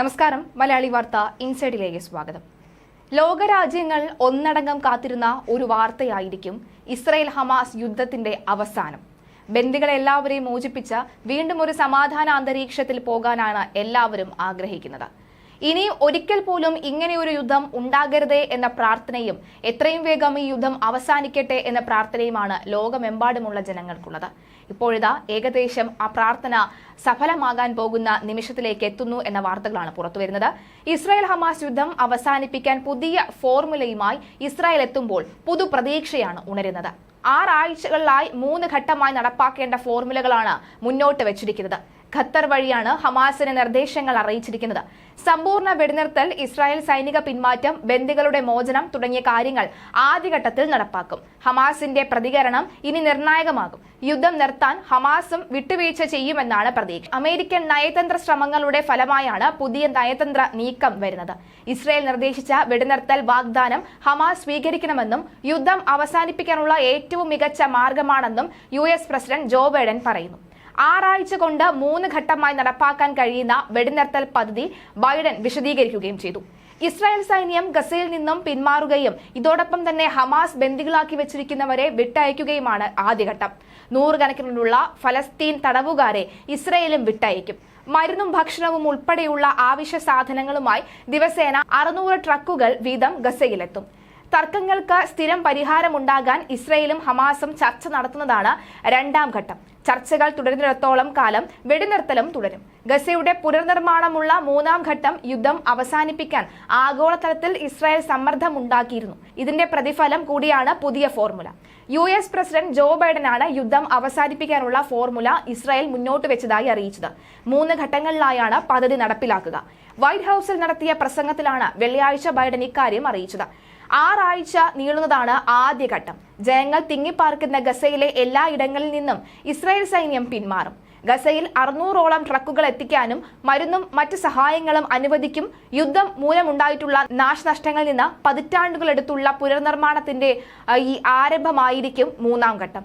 നമസ്കാരം. മലയാളി വാർത്ത ഇൻസൈഡിലേക്ക് സ്വാഗതം. ലോകരാജ്യങ്ങൾ ഒന്നടങ്കം കാത്തിരുന്ന ഒരു വാർത്തയായിരിക്കും ഇസ്രയേൽ ഹമാസ് യുദ്ധത്തിന്റെ അവസാനം. ബന്ദികളെ എല്ലാവരെയും മോചിപ്പിച്ച് വീണ്ടും ഒരു സമാധാന അന്തരീക്ഷത്തിൽ പോകാനാണ് എല്ലാവരും ആഗ്രഹിക്കുന്നത്. ഇനി ഒരിക്കൽ പോലും ഇങ്ങനെയൊരു യുദ്ധം ഉണ്ടാകരുതേ എന്ന പ്രാർത്ഥനയും എത്രയും വേഗം ഈ യുദ്ധം അവസാനിക്കട്ടെ എന്ന പ്രാർത്ഥനയുമാണ് ലോകമെമ്പാടുമുള്ള ജനങ്ങൾക്കുള്ളത്. ഇപ്പോഴിതാ ഏകദേശം ആ പ്രാർത്ഥന സഫലമാകാൻ പോകുന്ന നിമിഷത്തിലേക്ക് എത്തുന്നു എന്ന വാർത്തകളാണ് പുറത്തുവരുന്നത്. ഇസ്രായേൽ ഹമാസ് യുദ്ധം അവസാനിപ്പിക്കാൻ പുതിയ ഫോർമുലയുമായി ഇസ്രായേൽ എത്തുമ്പോൾ പുതു പ്രതീക്ഷയാണ് ഉണരുന്നത്. ആറാഴ്ചകളിലായി മൂന്ന് ഘട്ടമായി നടപ്പാക്കേണ്ട ഫോർമുലകളാണ് മുന്നോട്ട് വെച്ചിരിക്കുന്നത്. ഖത്തർ വഴിയാണ് ഹമാസിന് നിർദ്ദേശങ്ങൾ അറിയിച്ചിരിക്കുന്നത്. സമ്പൂർണ വെടിനിർത്തൽ ഇസ്രായേൽ സൈനിക പിന്മാറ്റം ബന്ദികളുടെ മോചനം തുടങ്ങിയ കാര്യങ്ങൾ ആദ്യഘട്ടത്തിൽ നടപ്പാക്കും. ഹമാസിന്റെ പ്രതികരണം ഇനി നിർണായകമാകും. യുദ്ധം നിർത്താൻ ഹമാസും വിട്ടുവീഴ്ച ചെയ്യുമെന്നാണ് പ്രതീക്ഷ. അമേരിക്കൻ നയതന്ത്ര ശ്രമങ്ങളുടെ ഫലമായാണ് പുതിയ നയതന്ത്ര നീക്കം വരുന്നത്. ഇസ്രായേൽ നിർദ്ദേശിച്ച വെടിനിർത്തൽ വാഗ്ദാനം ഹമാസ് സ്വീകരിക്കണമെന്നും യുദ്ധം അവസാനിപ്പിക്കാനുള്ള ഏറ്റവും മികച്ച മാർഗമാണെന്നും യു പ്രസിഡന്റ് ജോ ബൈഡൻ പറയുന്നു. ആറാഴ്ച കൊണ്ട് മൂന്ന് ഘട്ടമായി നടപ്പാക്കാൻ കഴിയുന്ന വെടിനിർത്തൽ പദ്ധതി ബൈഡൻ വിശദീകരിക്കുകയും ചെയ്തു. ഇസ്രായേൽ സൈന്യം ഗസയിൽ നിന്നും പിന്മാറുകയും ഇതോടൊപ്പം തന്നെ ഹമാസ് ബന്ദികളാക്കി വെച്ചിരിക്കുന്നവരെ വിട്ടയക്കുകയുമാണ് ആദ്യഘട്ടം. നൂറുകണക്കിനുള്ള ഫലസ്തീൻ തടവുകാരെ ഇസ്രയേലും വിട്ടയക്കും. മരുന്നും ഭക്ഷണവും ഉൾപ്പെടെയുള്ള ആവശ്യ സാധനങ്ങളുമായി ദിവസേന അറുന്നൂറ് ട്രക്കുകൾ വീതം ഗസയിലെത്തും. തർക്കങ്ങൾക്ക് സ്ഥിരം പരിഹാരമുണ്ടാകാൻ ഇസ്രയേലും ഹമാസും ചർച്ച നടത്തുന്നതാണ് രണ്ടാം ഘട്ടം. ചർച്ചകൾ തുടരുന്നിടത്തോളം കാലം വെടിനിർത്തലും തുടരും. ഗസയുടെ പുനർനിർമ്മാണമുള്ള മൂന്നാം ഘട്ടം യുദ്ധം അവസാനിപ്പിക്കാൻ ആഗോളതലത്തിൽ ഇസ്രായേൽ സമ്മർദ്ദമുണ്ടാക്കിയിരുന്നു. ഇതിന്റെ പ്രതിഫലം കൂടിയാണ് പുതിയ formula. U S president Joe ബൈഡനാണ് യുദ്ധം അവസാനിപ്പിക്കാനുള്ള ഫോർമുല ഇസ്രായേൽ മുന്നോട്ട് വെച്ചതായി അറിയിച്ചത്. മൂന്ന് ഘട്ടങ്ങളിലായാണ് പദ്ധതി നടപ്പിലാക്കുക. വൈറ്റ് ഹൌസിൽ നടത്തിയ പ്രസംഗത്തിലാണ് വെള്ളിയാഴ്ച ബൈഡൻ ഇക്കാര്യം അറിയിച്ചത്. ആറാഴ്ച നീളുന്നതാണ് ആദ്യഘട്ടം ജനങ്ങൾ തിങ്ങിപ്പാർക്കുന്ന ഗസയിലെ എല്ലാ ഇടങ്ങളിൽ നിന്നും ഇസ്രായേൽ സൈന്യം പിന്മാറും. ഗസയിൽ അറുന്നൂറോളം ട്രക്കുകൾ എത്തിക്കാനും മരുന്നും മറ്റ് സഹായങ്ങളും അനുവദിക്കും. യുദ്ധം മൂലമുണ്ടായിട്ടുള്ള നാശനഷ്ടങ്ങളിൽ നിന്ന് പതിറ്റാണ്ടുകളെടുത്തുള്ള പുനർനിർമ്മാണത്തിന്റെ ഈ ആരംഭമായിരിക്കും മൂന്നാം ഘട്ടം.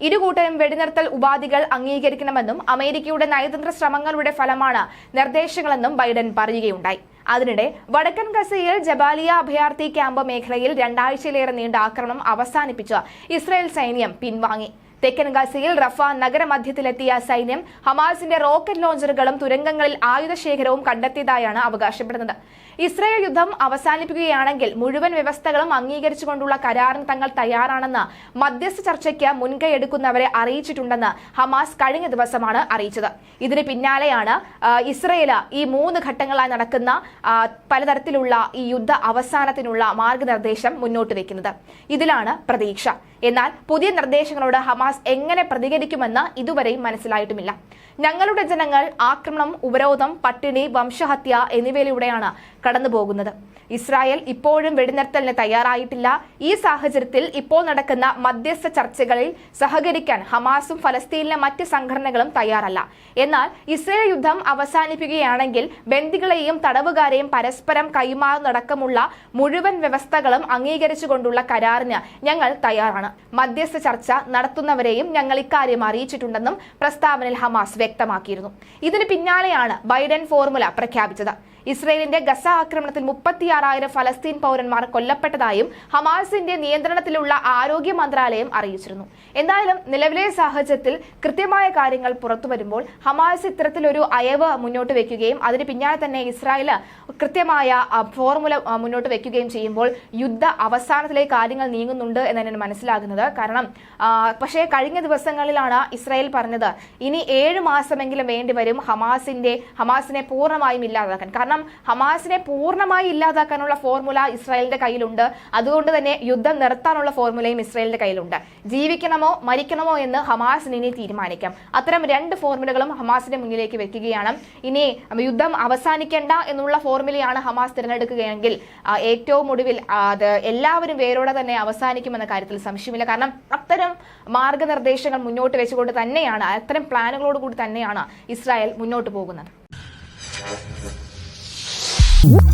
ഇരുകൂട്ടരും വെടിനിർത്തൽ ഉപാധികൾ അംഗീകരിക്കണമെന്നും അമേരിക്കയുടെ നയതന്ത്ര ശ്രമങ്ങളുടെ ഫലമാണ് നിർദ്ദേശങ്ങളെന്നും ബൈഡൻ പറയുകയുണ്ടായി. അതിനിടെ വടക്കൻ ഗസയിൽ ജബാലിയ അഭയാർത്ഥി ക്യാമ്പ് മേഖലയിൽ രണ്ടാഴ്ചയിലേറെ നീണ്ട ആക്രമണം അവസാനിപ്പിച്ച് ഇസ്രായേൽ സൈന്യം പിൻവാങ്ങി. തെക്കൻ ഗസയിൽ റഫ നഗരമധ്യത്തിലെത്തിയ സൈന്യം ഹമാസിന്റെ റോക്കറ്റ് ലോഞ്ചറുകളും തുരങ്കങ്ങളിൽ ആയുധശേഖരവും കണ്ടെത്തിയതായാണ് അവകാശപ്പെടുന്നത്. ഇസ്രായേൽ യുദ്ധം അവസാനിപ്പിക്കുകയാണെങ്കിൽ മുഴുവൻ വ്യവസ്ഥകളും അംഗീകരിച്ചുകൊണ്ടുള്ള കരാറിന് തങ്ങൾ തയ്യാറാണെന്ന് മധ്യസ്ഥ ചർച്ചയ്ക്ക് മുൻകൈ എടുക്കുന്നവരെ അറിയിച്ചിട്ടുണ്ടെന്ന് ഹമാസ് കഴിഞ്ഞ ദിവസമാണ് അറിയിച്ചത്. ഇതിന് പിന്നാലെയാണ് ഇസ്രയേൽ ഈ മൂന്ന് ഘട്ടങ്ങളായി നടക്കുന്ന പലതരത്തിലുള്ള ഈ യുദ്ധ അവസാനത്തിനുള്ള മാർഗനിർദ്ദേശം മുന്നോട്ട് വെക്കുന്നത്. ഇതിലാണ് പ്രതീക്ഷ. എന്നാൽ പുതിയ നിർദ്ദേശങ്ങളോട് ഹമാസ് എങ്ങനെ പ്രതികരിക്കുമെന്ന് ഇതുവരെയും മനസ്സിലായിട്ടുമില്ല. ഞങ്ങളുടെ ജനങ്ങൾ ആക്രമണം ഉപരോധം പട്ടിണി വംശഹത്യ എന്നിവയിലൂടെയാണ് കടന്നുപോകുന്നത് ഇസ്രായേൽ ഇപ്പോഴും വെടിനിർത്തലിന് തയ്യാറായിട്ടില്ല. ഈ സാഹചര്യത്തിൽ ഇപ്പോൾ നടക്കുന്ന മധ്യസ്ഥ ചർച്ചകളിൽ സഹകരിക്കാൻ ഹമാസും ഫലസ്തീനിലെ മറ്റ് സംഘടനകളും തയ്യാറല്ല. എന്നാൽ ഇസ്രായേൽ യുദ്ധം അവസാനിപ്പിക്കുകയാണെങ്കിൽ ബന്ദികളെയും തടവുകാരെയും പരസ്പരം കൈമാറുന്നടക്കമുള്ള മുഴുവൻ വ്യവസ്ഥകളും അംഗീകരിച്ചുകൊണ്ടുള്ള കരാറിന് ഞങ്ങൾ തയ്യാറാണ്. മധ്യസ്ഥ ചർച്ച നടത്തുന്നവരെയും ഞങ്ങൾ ഇക്കാര്യം അറിയിച്ചിട്ടുണ്ടെന്നും പ്രസ്താവനയിൽ ഹമാസ് വ്യക്തമാക്കിയിരുന്നു. ഇതിന് പിന്നാലെയാണ് ബൈഡൻ ഫോർമുല പ്രഖ്യാപിച്ചത്. ഇസ്രയേലിന്റെ ഗസ ആക്രമണത്തിൽ മുപ്പത്തിയാറായിരം ഫലസ്തീൻ പൗരന്മാർ കൊല്ലപ്പെട്ടതായും ഹമാസിന്റെ നിയന്ത്രണത്തിലുള്ള ആരോഗ്യ മന്ത്രാലയം അറിയിച്ചിരുന്നു. എന്തായാലും നിലവിലെ സാഹചര്യത്തിൽ കൃത്യമായ കാര്യങ്ങൾ പുറത്തു വരുമ്പോൾ ഹമാസ് ഇത്തരത്തിലൊരു അയവ് മുന്നോട്ട് വെക്കുകയും അതിന് പിന്നാലെ തന്നെ ഇസ്രായേൽ കൃത്യമായ ഫോർമുല മുന്നോട്ട് വെക്കുകയും ചെയ്യുമ്പോൾ യുദ്ധ അവസാനത്തിലേക്ക് കാര്യങ്ങൾ നീങ്ങുന്നുണ്ട് എന്ന് തന്നെയാണ് മനസ്സിലാകുന്നത്. കാരണം പക്ഷേ കഴിഞ്ഞ ദിവസങ്ങളിലാണ് ഇസ്രായേൽ പറഞ്ഞത് ഇനി ഏഴ് മാസമെങ്കിലും വേണ്ടിവരും ഹമാസിന്റെ ഹമാസിനെ പൂർണമായും ഇല്ലാതാക്കാൻ. കാരണം കാരണം ഹമാസിനെ പൂർണമായി ഇല്ലാതാക്കാനുള്ള ഫോർമുല ഇസ്രായേലിന്റെ കയ്യിലുണ്ട്. അതുകൊണ്ട് തന്നെ യുദ്ധം നിർത്താനുള്ള ഫോർമുലയും ഇസ്രായേലിന്റെ കയ്യിലുണ്ട്. ജീവിക്കണമോ മരിക്കണമോ എന്ന് ഹമാസിന് ഇനി തീരുമാനിക്കാം. അത്തരം രണ്ട് ഫോർമുലകളും ഹമാസിന്റെ മുന്നിലേക്ക് വെക്കുകയാണ്. ഇനി യുദ്ധം അവസാനിക്കേണ്ട എന്നുള്ള ഫോർമുലയാണ് ഹമാസ് തിരഞ്ഞെടുക്കുകയെങ്കിൽ ഏറ്റവും ഒടുവിൽ അത് എല്ലാവരും വേരോടെ തന്നെ അവസാനിക്കുമെന്ന കാര്യത്തിൽ സംശയമില്ല. കാരണം അത്തരം മാർഗനിർദ്ദേശങ്ങൾ മുന്നോട്ട് വെച്ചുകൊണ്ട് തന്നെയാണ് അത്തരം പ്ലാനുകളോട് കൂടി തന്നെയാണ് ഇസ്രായേൽ മുന്നോട്ട് പോകുന്നത്. Whoop.